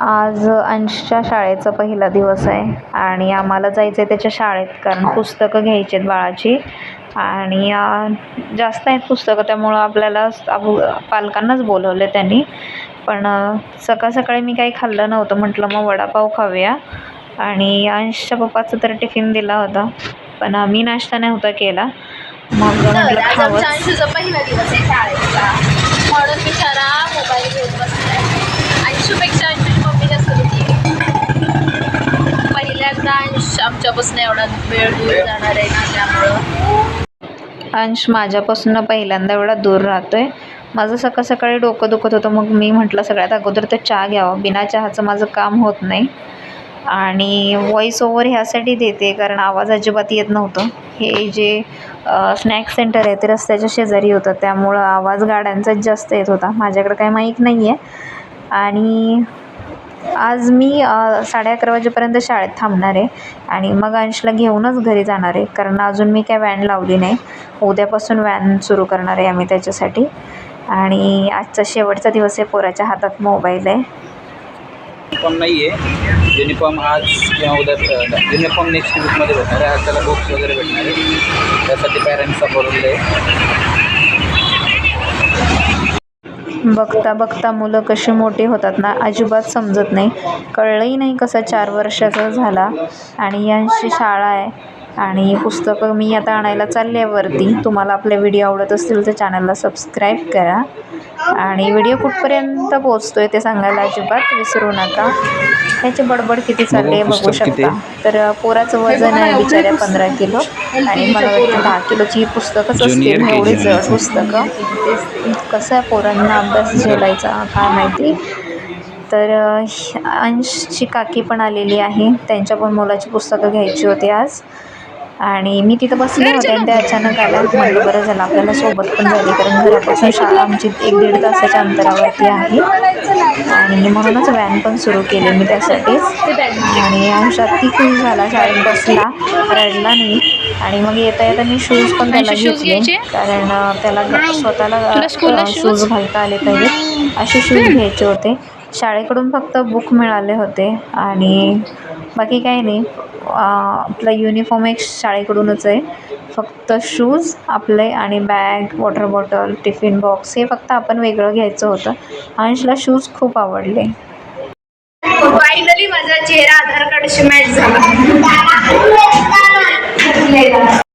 आज अंशच्या शाळेचा पहिला दिवस आहे आणि आम्हाला जायचं आहे त्याच्या शाळेत कारण पुस्तकं घ्यायची आहेत बाळाची. आणि जास्त आहेत पुस्तकं त्यामुळं आपल्याला आप पालकांनाच बोलवलं त्यांनी. पण सकाळ सकाळी मी काही खाल्लं नव्हतं म्हटलं मग वडापाव खाऊया. आणि अंशच्या पप्पाचं तर टिफिन दिला होता पण मी नाश्ता नव्हता केला. मग म्हटलं अंशूचा पहिला दिवस आहे शाळेचा. आमच्यापासून एवढा वेळ दूर जाणार आहे ना त्यामुळं. अंश माझ्यापासून पहिल्यांदा एवढा दूर राहतोय. माझं सकाळ सकाळी डोकं दुखत होतं मग मी म्हटलं सगळ्यात अगोदर तर चहा घ्यावा. बिना चहाचं माझं काम होत नाही. आणि व्हॉईस ओव्हर ह्यासाठी देते कारण आवाज अजिबात येत नव्हतं. हे जे स्नॅक्स सेंटर आहे ते रस्त्याच्या शेजारी होतं. त्यामुळं आवाज गाड्यांचाच जास्त येत होता. माझ्याकडं काही माहीत नाही आहे आणि आज मी साडे अकरा वाजेपर्यंत शाळेत थांबणार आहे आणि मग अंशला घेऊनच घरी जाणार आहे. कारण अजून मी काय व्हॅन लावली नाही. उद्यापासून व्हॅन सुरू करणार आहे आम्ही त्याच्यासाठी. आणि आजचा शेवटचा दिवस आहे पोराच्या हातात मोबाईल आहे. युनिफॉर्म नाही आहे युनिफॉर्म आज किंवा उद्या युनिफॉर्म नेक्स्ट वीकमध्ये भेटणार आहे. आज त्याला बुक्स वगैरे भेटणार आहे. त्यासाठी पॅरेंट्सचा बोलवलं आहे बघता बघता मुलं कशी मोठी होतात ना अजिबात समजत नाही. कळलंही नाही कसं चार वर्षाचा झाला आणि यांची शाळा आहे. आणि पुस्तकं मी आता आणायला चालले आहे वरती तुम्हाला आपले व्हिडिओ आवडत असतील तर चॅनलला सबस्क्राईब करा. आणि व्हिडिओ कुठपर्यंत पोचतो आहे ते सांगायला अजिबात विसरू नका. ह्याची बडबड किती चालली आहे बघू शकता. तर पोराचं वजन आहे बिचाऱ्या पंधरा किलो. आणि मला वाटतं दहा किलोची पुस्तकंच असतील एवढी जड. पुस्तकं. कसं आहे पोरांना अभ्यास झेलायचा काय माहिती? तर अंशची काकी पण आलेली आहे. त्यांच्या पण मुलाची पुस्तकं घ्यायची होती आज. आणि मी तिथं बसले होते आणि ते अचानक आल्या म्हटलं बरं झालं आपल्याला सोबत पण झाली कारण घरापासून शाळा आमची एक दीड तासाच्या अंतरावरती आहे. आणि म्हणूनच व्हॅन पण सुरू केली मी त्यासाठीच आणि अंश अति खुश झाला शाळेत बसला रडला नाही. आणि मग येता येता मी शूज पण त्याला घेतले? कारण त्याला तुला स्वतःला? शूज घालता आले पाहिजेत असे शूज घ्यायचे होते. शाळेकडून फक्त बुक मिळाले होते आणि बाकी काही नाही. आपला युनिफॉर्म एक शाळेकडूनच आहे. फक्त शूज आपले आणि bag water bottle tiffin box हे फक्त आपण वेगळं घ्यायचं होतं. अंशला शूज खूप आवडले. फायनली माझा चेहरा आधार कार्डशी मॅच झाला.